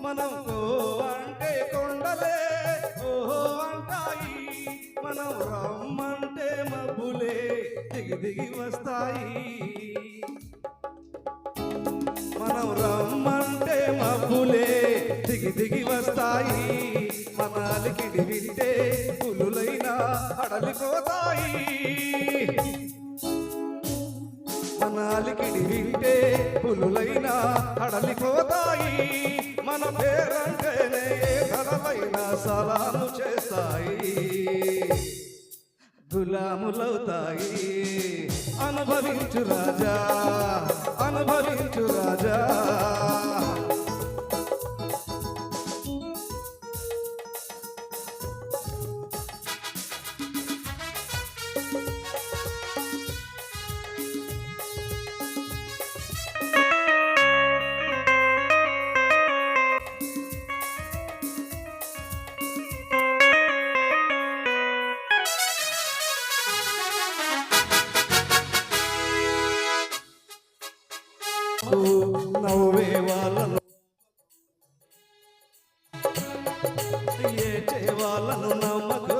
మనం ఓ అంటే కొండలే ఓహో అంటాయి. మనం రమ్మంటే మబ్బులే దిగి దిగి వస్తాయి. మనం రమ్మంటే మబ్బులే దిగి దిగి వస్తాయి. మనాలికిడి వింటే పులులైనా అడలిపోతాయి. మనాలికిడి వింటే పులులైనా అడలిపోతాయి. మన పేరంటేనే ఏ ధరలైనా సలాము చేస్తాయి గులాములవుతాయి అనుభవించు రాజా అనుభవించు రాజా నవ్వే వాళ్ళను. ఏచే వాళ్ళను నమ్మకు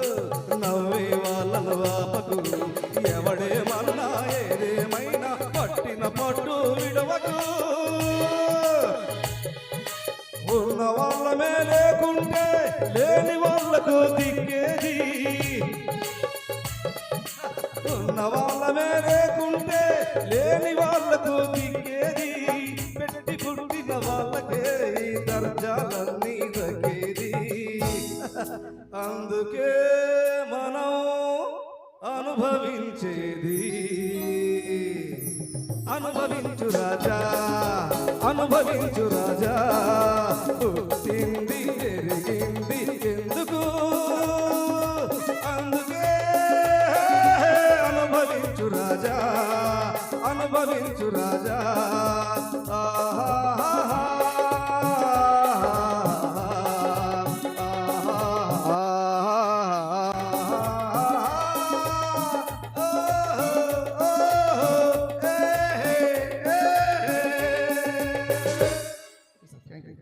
నవ్వే వాళ్ళను ఆపకు. ఎవడేమన్నా ఏదేమైనా పట్టిన పట్టు విడవకు. ఉన్న వాళ్ళమే లేకుంటే లేని వాళ్ళకు దిక్కేది. ఉన్న వాళ్ళమే లేకుంటే లేని వాళ్ళకు దిక్కేది. అందుకే మనం అనుభవించేది. అనుభవించు రాజా అనుభవించు రాజా. పుట్టింది జరిగింది ఎందుకు? అందుకే అనుభవించు రాజా అనుభవించు రాజా.